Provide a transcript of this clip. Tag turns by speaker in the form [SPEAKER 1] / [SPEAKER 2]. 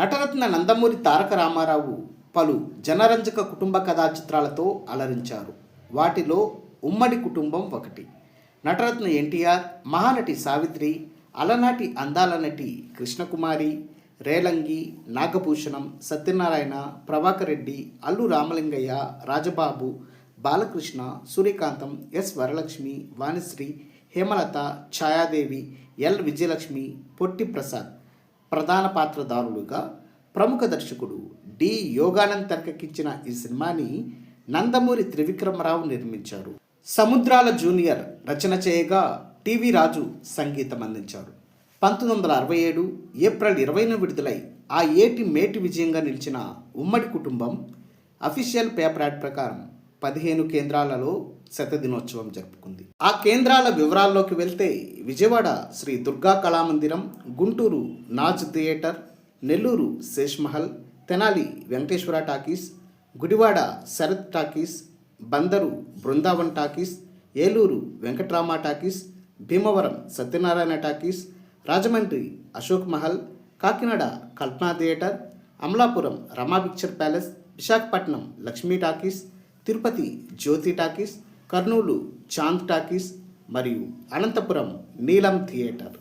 [SPEAKER 1] నటరత్న నందమూరి తారక రామారావు పలు జనరంజక కుటుంబ కథా చిత్రాలతో అలరించారు. వాటిలో ఉమ్మడి కుటుంబం ఒకటి. నటరత్న ఎన్టీఆర్ మహానటి సావిత్రి అలనాటి అందాల నటి కృష్ణకుమారి రేలంగి నాగభూషణం సత్యనారాయణ ప్రభాకర్ రెడ్డి అల్లు రామలింగయ్య రాజబాబు బాలకృష్ణ సూర్యకాంతం ఎస్ వరలక్ష్మి వాణిశ్రీ హేమలత ఛాయాదేవి ఎల్ విజయలక్ష్మి పొట్టి ప్రసాద్. ప్రధాన పాత్రదారులుగా ప్రముఖ దర్శకుడు డి. యోగానంద్ తెరకెక్కించిన ఈ సినిమాని నందమూరి త్రివిక్రమరావు నిర్మించారు. సముద్రాల జూనియర్ రచన చేయగా టివి రాజు సంగీతం అందించారు. పంతొమ్మిది వందల అరవై ఏడు ఏప్రిల్ ఇరవైన విడుదలై ఆ ఏటి మేటి విజయంగా నిలిచిన ఉమ్మడి కుటుంబం అఫీషియల్ పేపర్ యాడ్ ప్రకారం పదిహేను కేంద్రాలలో శత దినోత్సవం జరుపుకుంది. ఆ కేంద్రాల వివరాల్లోకి వెళ్తే Vijayawada Sri Durga Kalamandiram Guntur Naaz theatre Nellore Sheshmahal Tenali Venkateswara talkies Gudivada Sarath talkies Bandar Brindavan talkies Eluru Venkatrama talkies Bhimavaram Satyanarayana talkies Rajahmundry Ashok Mahal Kakinada Kalpana theatre Amalapuram Rama picture palace Visakhapatnam Lakshmi talkies Tirupati Jyothi talkies Kurnool Chand talkies మరియు అనంతపురం నీలం theatre.